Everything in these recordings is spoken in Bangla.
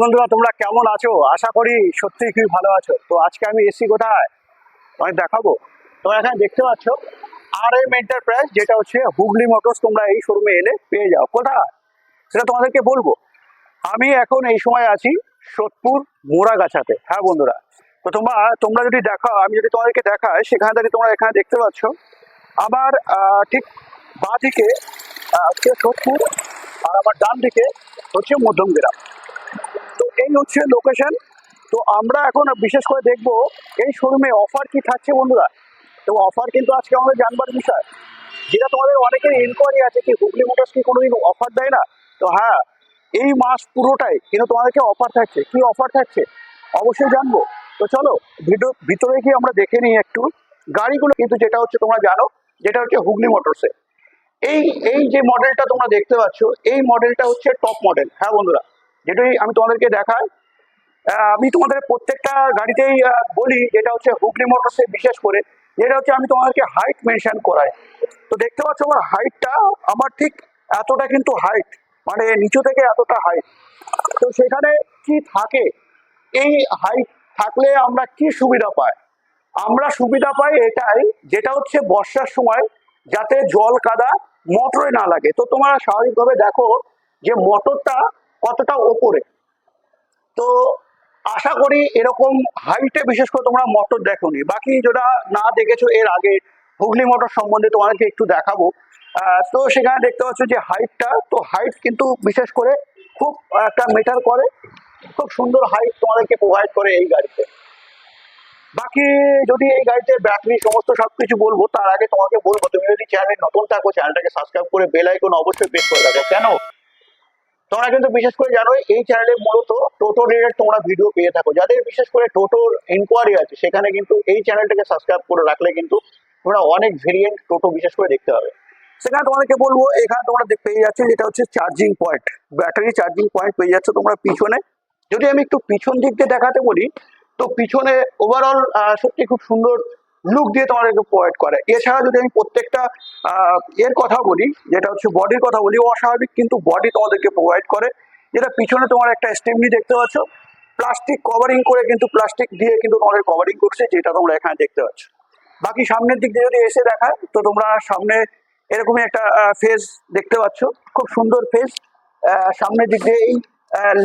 বন্ধুরা, তোমরা কেমন আছো? আশা করি সত্যি খুবই ভালো আছো। তো আজকে আমি এসি কোথায়? তোমায় দেখাবো। তোমরা এখানে দেখতে পাচ্ছ আর এম এন্টারপ্রাইজ যেটা হচ্ছে হুগলি মোটরস। তোমরা এই শোরুমে এলে পেয়ে যাও। কোথায়? সেটা তোমাদেরকে বলব। আমি এখন এই সময় আছি সোদপুর মোড়াগাছাতে। হ্যাঁ বন্ধুরা? তো তোমরা তোমরা যদি দেখাও, আমি যদি তোমাদেরকে দেখাই, সেখান থেকে তোমরা এখানে দেখতে পাচ্ছ, আমার ঠিক বাঁ দিকে হচ্ছে সোদপুর আর আমার ডান দিকে হচ্ছে মধ্যমগ্রাম এই হচ্ছে লোকেশন তো আমরা এখন বিশেষ করে দেখব এই শোরুমে অফার কি থাকছে বন্ধুরা। তো অফার কিন্তু আজকে আমাদের জানবার বিষয়। যেটা তোমাদের অনেকের ইনকোয়ারি আছে কি হুগলি মোটরস কি কোনোদিন অফার দেয় না? তো হ্যাঁ এই মাস পুরোটাই কিন্তু তোমাদেরকে অফার থাকছে। কি অফার থাকছে? অবশ্যই জানব। তো চলো, ভিডিও ভিতরে গিয়ে আমরা দেখে নিই একটু। গাড়িগুলো কিন্তু যেটা হচ্ছে তোমরা জানো, যেটা হচ্ছে হুগলি মোটরসে এই এই যে মডেলটা তোমরা দেখতে পাচ্ছ, এই মডেলটা হচ্ছে টপ মডেল হ্যাঁ বন্ধুরা। যেটাই আমি তোমাদেরকে দেখাই আমি তোমাদের প্রত্যেকটা গাড়িতেই বলি, যেটা হচ্ছে হুগলি মোটরসে বিশেষ করে, যেটা হচ্ছে আমি তোমাদেরকে হাইট মেনশন করাই। তো দেখতে পাচ্ছ আমার হাইটটা আমার ঠিক এতটা কিন্তু হাইট মানে নিচু থেকে এতটা হাইট তো সেখানে কি থাকে? এই হাইট থাকলে আমরা কি সুবিধা পাই? আমরা সুবিধা পাই এটাই, যেটা হচ্ছে বর্ষার সময় যাতে জল কাদা মোটরে না লাগে। তো তোমরা স্বাভাবিকভাবে দেখো যে মোটরটা কতটা ওপরে? তো আশা করি এরকম হাইটে বিশেষ করে তোমরা মোটর দেখোনি। বাকি যেটা না দেখেছ, এর আগে হুগলি মোটর সম্বন্ধে তোমাদেরকে একটু দেখাবো। তো সেখানে দেখতে পাচ্ছ যে হাইটটা তো হাইট কিন্তু বিশেষ করে খুব একটা মেটার করে। খুব সুন্দর হাইট তোমাদেরকে প্রোভাইড করে এই গাড়িতে। বাকি যদি এই গাড়িতে ব্যাটারি সমস্ত সবকিছু বলব, তার আগে তোমাকে বলব, তুমি যদি চ্যানেলে নতুন থাকো চ্যানেলটাকে সাবস্ক্রাইব করে বেল আইকন অবশ্যই প্রেস করে রাখো। কেন? তোমরা কিন্তু বিশেষ করে জানো এই চ্যানেলে মূলত টোটো রিলেটেড তোমরা ভিডিও পেয়ে থাকো। যাদের বিশেষ করে টোটোর ইনকোয়ারি আছে, সেখানে কিন্তু এই চ্যানেলটাকে সাবস্ক্রাইব করে রাখলে কিন্তু তোমরা অনেক ভেরিয়েন্ট টোটো বিশেষ করে দেখতে হবে সেখানে তোমাদেরকে বলব, এখানে তোমরা পেয়ে যাচ্ছে যেটা হচ্ছে charging point battery charging point পেয়ে যাচ্ছে তোমরা পিছনে। যদি আমি একটু পিছন দিক দিয়ে দেখাতে বলি, তো পিছনে ওভারঅল সত্যি খুব সুন্দর লুক দিয়ে তোমাদেরকে প্রোভাইড করে। এছাড়া যদি আমি প্রত্যেকটা এর কথা বলি, যেটা হচ্ছে বডির কথা বলি অস্বাভাবিক, কিন্তু বডি তোমাদেরকে প্রোভাইড করে। যেটা পিছনে তোমার একটা স্টেমনি দেখতে পাচ্ছ প্লাস্টিক কভারিং করে কিন্তু প্লাস্টিক দিয়ে কিন্তু তোমাদের কভারিং করছে, যেটা তোমরা এখানে দেখতে পাচ্ছ। বাকি সামনের দিক দিয়ে যদি এসে দেখা তো তোমরা সামনে এরকমই একটা ফেস দেখতে পাচ্ছ। খুব সুন্দর ফেস সামনের দিক দিয়ে এই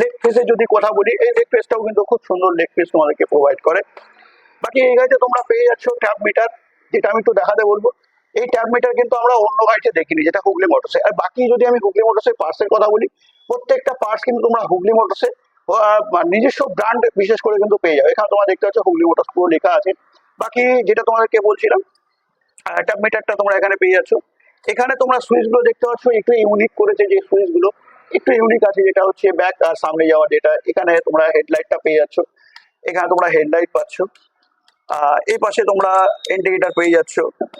লেগ ফেসে যদি কথা বলি, এই লেগ ফেসটাও কিন্তু খুব সুন্দর লেগ ফেস তোমাদেরকে প্রোভাইড করে। বাকি এই গাড়িতে তোমরা পেয়ে যাচ্ছ ট্যাব মিটার, যেটা আমি একটু দেখাতে বলব। এই ট্যাব মিটার কিন্তু আমরা অন্য গাড়িতে দেখিনি, যেটা হুগলি মোটরসে আর বাকি যদি আমি হুগলি মোটরসের পার্টসের কথা বলি, প্রত্যেকটা পার্টস কিন্তু তোমরা হুগলি মোটরসে নিজস্ব ব্র্যান্ড বিশেষ করে কিন্তু পেয়ে যাবে। এখানে তোমরা দেখতে পাচ্ছ হুগলি মোটরস পুরো লেখা আছে। বাকি যেটা তোমাদেরকে বলছিলাম ট্যাব মিটারটা তোমরা এখানে পেয়ে যাচ্ছ। এখানে তোমরা সুইচগুলো দেখতে পাচ্ছ, একটু ইউনিক করেছে যে সুইচগুলো একটু ইউনিক আছে, যেটা হচ্ছে ব্যাক আর সামনে যাওয়া যেটা এখানে তোমরা হেডলাইটটা পেয়ে যাচ্ছ। এখানে তোমরা হেডলাইট পাচ্ছ। এই পাশে তোমরা ইন্ডিকেটার পেয়ে যাচ্ছ।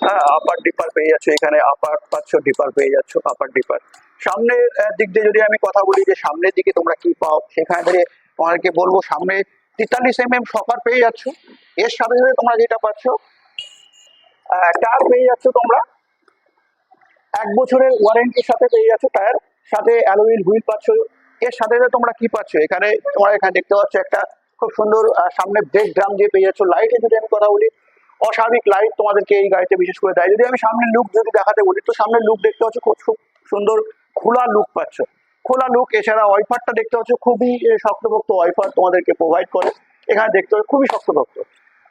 হ্যাঁ আপার ডিপার পেয়ে যাচ্ছ। এখানে আপার পাচ্ছ ডিপার পেয়ে যাচ্ছ আপার ডিপার সামনের দিক দিয়ে যদি আমি কথা বলি যে সামনের দিকে তোমরা কি পাও, সেখানে ধরে তোমাদেরকে বলব, সামনে তেতাল্লিশ এম এম সকার পেয়ে যাচ্ছ। এর সাথে সাথে তোমরা যেটা পাচ্ছ টায়ার পেয়ে যাচ্ছ তোমরা। এক বছরের ওয়ারেন্টির সাথে পেয়ে যাচ্ছ টায়ার সাথে অ্যালোইল হুইল পাচ্ছ। এর সাথে সাথে তোমরা কি পাচ্ছ? এখানে তোমরা এখানে দেখতে পাচ্ছ একটা খুব সুন্দর সামনে ব্রেক ড্রাম দিয়ে পেয়ে যাচ্ছ। লাইটে যদি আমি কথা বলি অস্বাভাবিক লাইট তোমাদেরকে এই গাড়িতে বিশেষ করে দেয়। যদি আমি সামনের লুক যদি দেখাতে বলি তো সামনের লুক দেখতে পাচ্ছ খুব সুন্দর খোলা লুক পাচ্ছ। খোলা লুক এছাড়া ওয়াইফারটা দেখতে পাচ্ছ খুবই এ, শক্তপোক্ত ওয়াইফার তোমাদেরকে প্রোভাইড করে। এখানে দেখতে পাচ্ছ খুবই শক্তপোক্ত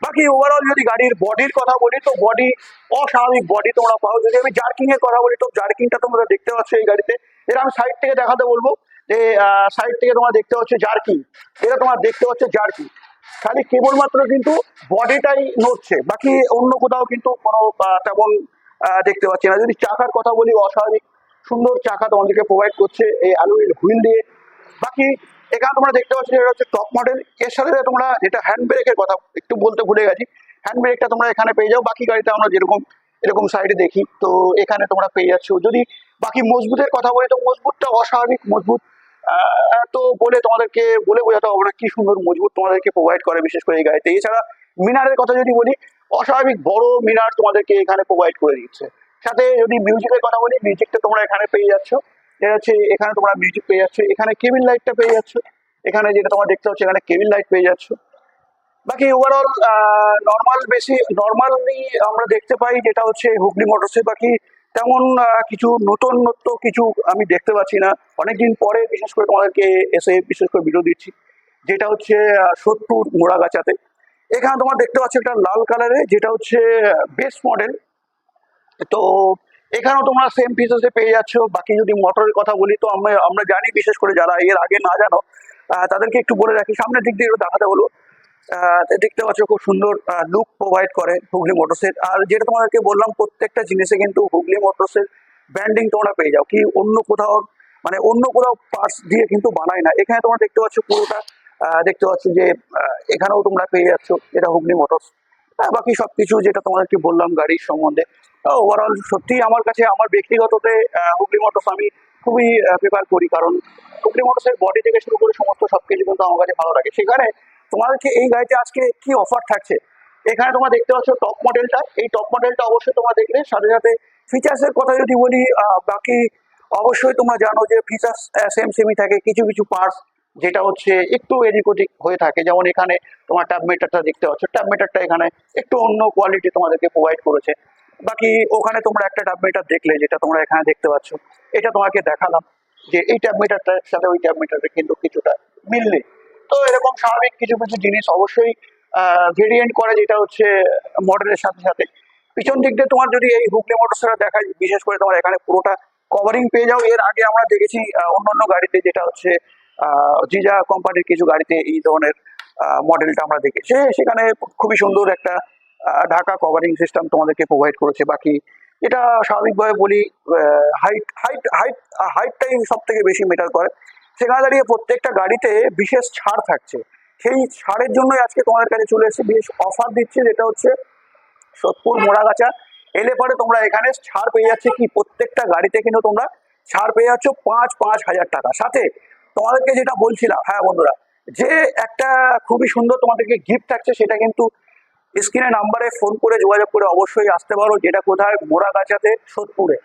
বাকি ওভারঅল যদি গাড়ির বডির কথা বলি তো বডি অস্বাভাবিক বডি তোমরা পাও। যদি আমি জার্কিং এর কথা বলি তো জার্কিংটা তোমরা দেখতে পাচ্ছ এই গাড়িতে। এটা আমি সাইড থেকে দেখাতে বলব যে সাইড থেকে তোমরা দেখতে পাচ্ছ জার্কিং। এটা তোমার দেখতে পাচ্ছ জার্কিং। খালি কেবলমাত্র কিন্তু বডিটাই নড়ছে, বাকি অন্য কোথাও কিন্তু কোনো তেমন দেখতে পাচ্ছি না। যদি চাকার কথা বলি, অস্বাভাবিক সুন্দর চাকা তোমাদেরকে প্রোভাইড করছে এই অ্যালুইল হুইল দিয়ে। বাকি এখানে তোমরা দেখতে পাচ্ছ এটা হচ্ছে টপ মডেল এর সাথে তোমরা যেটা হ্যান্ড ব্রেকের কথা একটু বলতে ভুলে গেছি। হ্যান্ড ব্রেকটা তোমরা এখানে পেয়ে যাও, বাকি গাড়িতে আমরা যেরকম, এরকম সাইডে দেখি। তো এখানে তোমরা পেয়ে যাচ্ছ। যদি বাকি মজবুতের কথা বলি তো মজবুতটা অস্বাভাবিক মজবুত। তো বলে তোমাদেরকে, বলে বোঝাতে হবে না কি সুন্দর মজবুত তোমাদেরকে প্রোভাইড করে বিশেষ করে এই গাড়িতে। এছাড়া মিনারের কথা যদি বলি, অস্বাভাবিক বড় মিনার তোমাদেরকে এখানে প্রোভাইড করে দিচ্ছে। সাথে যদি মিউজিকের কথা বলি মিউজিকটা তোমরা এখানে পেয়ে যাচ্ছ। এটা হচ্ছে, এখানে তোমরা মিউজিক পেয়ে যাচ্ছ। এখানে কেবিন লাইটটা পেয়ে যাচ্ছ। এখানে যেটা তোমার দেখতে হচ্ছে এখানে কেবিন লাইট পেয়ে যাচ্ছ। বাকি ওভারঅল নর্মাল বেশি নর্মালি আমরা দেখতে পাই যেটা হচ্ছে হুগলি মোটরসে বাকি তেমন কিছু নতুনত্ব কিছু আমি দেখতে পাচ্ছি না। অনেকদিন পরে বিশেষ করে তোমাদেরকে এসে বিশেষ করে ভিডিও দিচ্ছি, যেটা হচ্ছে সোদপুর মোড়াগাছাতে এখানে তোমার দেখতে পাচ্ছ একটা লাল কালারে যেটা হচ্ছে বেস্ট মডেল তো এখানেও তোমরা সেম ফিচার্সে পেয়ে যাচ্ছ। বাকি যদি মোটরের কথা বলি, তো আমরা আমরা জানি বিশেষ করে যারা এর আগে না জানো তাদেরকে একটু বলে রাখি। সামনের দিক দিয়ে দেখাতে হলো দেখতে পাচ্ছ খুব সুন্দর লুক প্রোভাইড করে হুগলি মোটরসের আর যেটা তোমাদেরকে বললাম, প্রত্যেকটা জিনিসে কিন্তু হুগলি মোটরসের ব্র্যান্ডিং তোমরা পেয়ে যাও। কি অন্য কোথাও মানে অন্য কোথাও পার্টস দিয়ে কিন্তু বানায় না। এখানে তোমরা দেখতে পাচ্ছ পুরোটা দেখতে পাচ্ছ যে এখানেও তোমরা পেয়ে যাচ্ছ এটা হুগলি মোটরস বাকি সবকিছু যেটা তোমাদেরকে বললাম গাড়ির সম্বন্ধে ওভারঅল সত্যি আমার কাছে, আমার ব্যক্তিগততে হুগলি মোটরস আমি খুবই প্রেফার করি। কারণ হুগলি মোটরসের বডি থেকে শুরু করে সমস্ত সবকিছু কিন্তু আমার কাছে ভালো লাগে। সেখানে তোমাদেরকে এই গাড়িতে আজকে কি অফার থাকছে? এখানে তোমরা দেখতে পাচ্ছ টপ মডেলটা এই টপ মডেলটা অবশ্যই তোমরা দেখলে। সাথে সাথে ফিচার্সের কথা যদি বলি বাকি অবশ্যই তোমরা জানো যে ফিচার্স সেম সেমই থাকে। কিছু কিছু পার্টস যেটা হচ্ছে একটু এদিক ওদিক হয়ে থাকে। যেমন এখানে তোমার ট্যাব মিটারটা দেখতে পাচ্ছ। ট্যাব মিটারটা এখানে একটু অন্য কোয়ালিটি তোমাদেরকে প্রোভাইড করেছে। বাকি ওখানে তোমরা একটা ট্যাব মিটার দেখলে, যেটা তোমরা এখানে দেখতে পাচ্ছ। এটা তোমাকে দেখালাম যে এই ট্যাব মিটারটার সাথে ওই ট্যাব মিটারের কিন্তু কিছুটা মিল নেই তো এরকম স্বাভাবিক কিছু কিছু জিনিস অবশ্যই ভেরিয়েন্ট করে যেটা হচ্ছে মডেলের সাথে সাথে। পিছন দিক দিয়ে তোমার যদি এই হুগলি মোটরসটা দেখায়, বিশেষ করে তোমার এখানে পুরোটা কভারিং পেয়ে যাও। এর আগে আমরা দেখেছি অন্যান্য গাড়িতে যেটা হচ্ছে জিজা কোম্পানির কিছু গাড়িতে এই ধরনের মডেলটা আমরা দেখেছি। সেখানে খুবই সুন্দর একটা ঢাকা কভারিং সিস্টেম তোমাদেরকে প্রোভাইড করেছে। বাকি এটা স্বাভাবিকভাবে বলি হাইট হাইট হাইট হাইটটাই সব থেকে বেশি মেটার করে। সেখানে দাঁড়িয়ে প্রত্যেকটা গাড়িতে বিশেষ ছাড় থাকছে। সেই ছাড়ের জন্যই আজকে তোমাদের কাছে চলে এসেছে। বিশেষ অফার দিচ্ছে যেটা হচ্ছে সোদপুর মোড়াগাছা। এলে পরে তোমরা এখানে ছাড় পেয়ে যাচ্ছে কি? প্রত্যেকটা গাড়িতে কিন্তু তোমরা ছাড় পেয়ে যাচ্ছ পাঁচ পাঁচ হাজার টাকা। সাথে তোমাদেরকে যেটা বলছিলাম হ্যাঁ বন্ধুরা, যে একটা খুবই সুন্দর তোমাদেরকে গিফট থাকছে সেটা কিন্তু স্ক্রিনে নাম্বারে ফোন করে যোগাযোগ করে অবশ্যই আসতে পারো। যেটা কোথায়? মোড়াগাছাতে, সোদপুরে।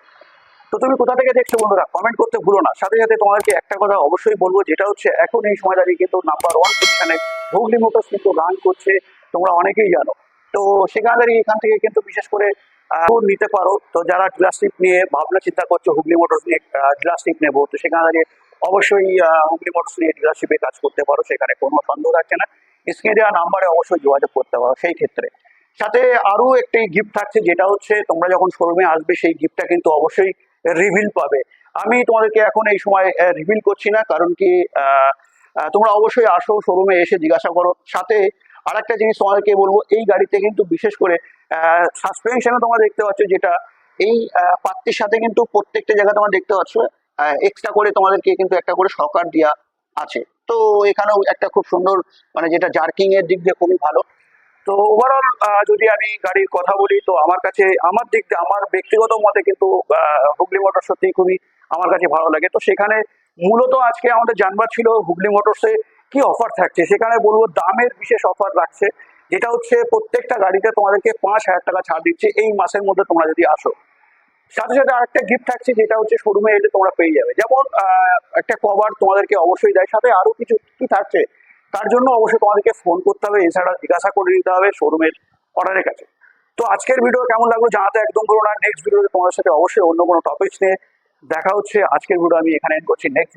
তো তুমি কোথা থেকে দেখছ বন্ধুরা? কমেন্ট করতে ভুলো না। সাথে সাথে তোমাদেরকে একটা কথা অবশ্যই বলব, যেটা হচ্ছে এখন এই সময় দাঁড়িয়ে কিন্তু নাম্বার ওয়ান পজিশনে হুগলি মোটরস কিন্তু গান করছে, তোমরা অনেকেই জানো। তো সেখানে দাঁড়িয়ে এখান থেকে কিন্তু বিশেষ করে নিতে পারো। তো যারা ডিলারশিপ নিয়ে ভাবনা চিন্তা করছ হুগলি মোটরস নিয়ে ডিলারশিপ নেব, তো সেখানে দাঁড়িয়ে অবশ্যই হুগলি মোটরস নিয়ে ডিলারশিপে কাজ করতে পারো, সেখানে কোনো সন্দেহ থাকছে না। স্ক্রিনে দেওয়া নাম্বারে অবশ্যই যোগাযোগ করতে পারো সেই ক্ষেত্রে। সাথে আরও একটি গিফট থাকছে, যেটা হচ্ছে তোমরা যখন শোরুমে আসবে, সেই গিফটটা কিন্তু অবশ্যই রিভিল পাবে। আমি তোমাদেরকে এখন এই সময় রিভিল করছি না, কারণ কি তোমরা অবশ্যই আসো শোরুমে এসে জিজ্ঞাসা করো। সাথে আর একটা জিনিস তোমাদেরকে বলব, এই গাড়িতে কিন্তু বিশেষ করে সাসপেনশনে তোমরা দেখতে পাচ্ছ, যেটা এই পাত্তির সাথে কিন্তু প্রত্যেকটা জায়গায় তোমরা দেখতে পাচ্ছ এক্সট্রা করে তোমাদেরকে কিন্তু একটা করে সকার দেওয়া আছে। তো এখানেও একটা খুব সুন্দর মানে যেটা জার্কিং এর দিক দিয়ে খুবই ভালো। তো ওভারঅল যদি আমি গাড়ির কথা বলি, তো আমার কাছে, আমার দিক আমার ব্যক্তিগত মতে কিন্তু হুগলি মোটর সত্যি খুবই আমার কাছে ভালো লাগে। তো সেখানে মূলত আজকে আমাদের জানবার ছিল হুগলি মোটরসে কি অফার থাকছে? সেখানে বলব, দামের বিশেষ অফার রাখছে, যেটা হচ্ছে প্রত্যেকটা গাড়িতে তোমাদেরকে পাঁচ হাজার টাকা ছাড় দিচ্ছে এই মাসের মধ্যে তোমরা যদি আসো। সাথে সাথে আরেকটা গিফট থাকছে, যেটা হচ্ছে শোরুমে এলে তোমরা পেয়ে যাবে। যেমন একটা কভার তোমাদেরকে অবশ্যই দেয়। সাথে আরও কিছু কি থাকছে? তার জন্য অবশ্যই তোমাদেরকে ফোন করতে হবে, এছাড়া জিজ্ঞাসা করে নিতে হবে শোরুমের অর্ডারের কাছে। তো আজকের ভিডিও কেমন লাগল জানাতে একদম বলো না। নেক্সট ভিডিওতে তোমাদের সাথে অবশ্যই অন্য কোনো টপিকস নিয়ে দেখা হচ্ছে। আজকের ভিডিও আমি এখানে করছি। নেক্সট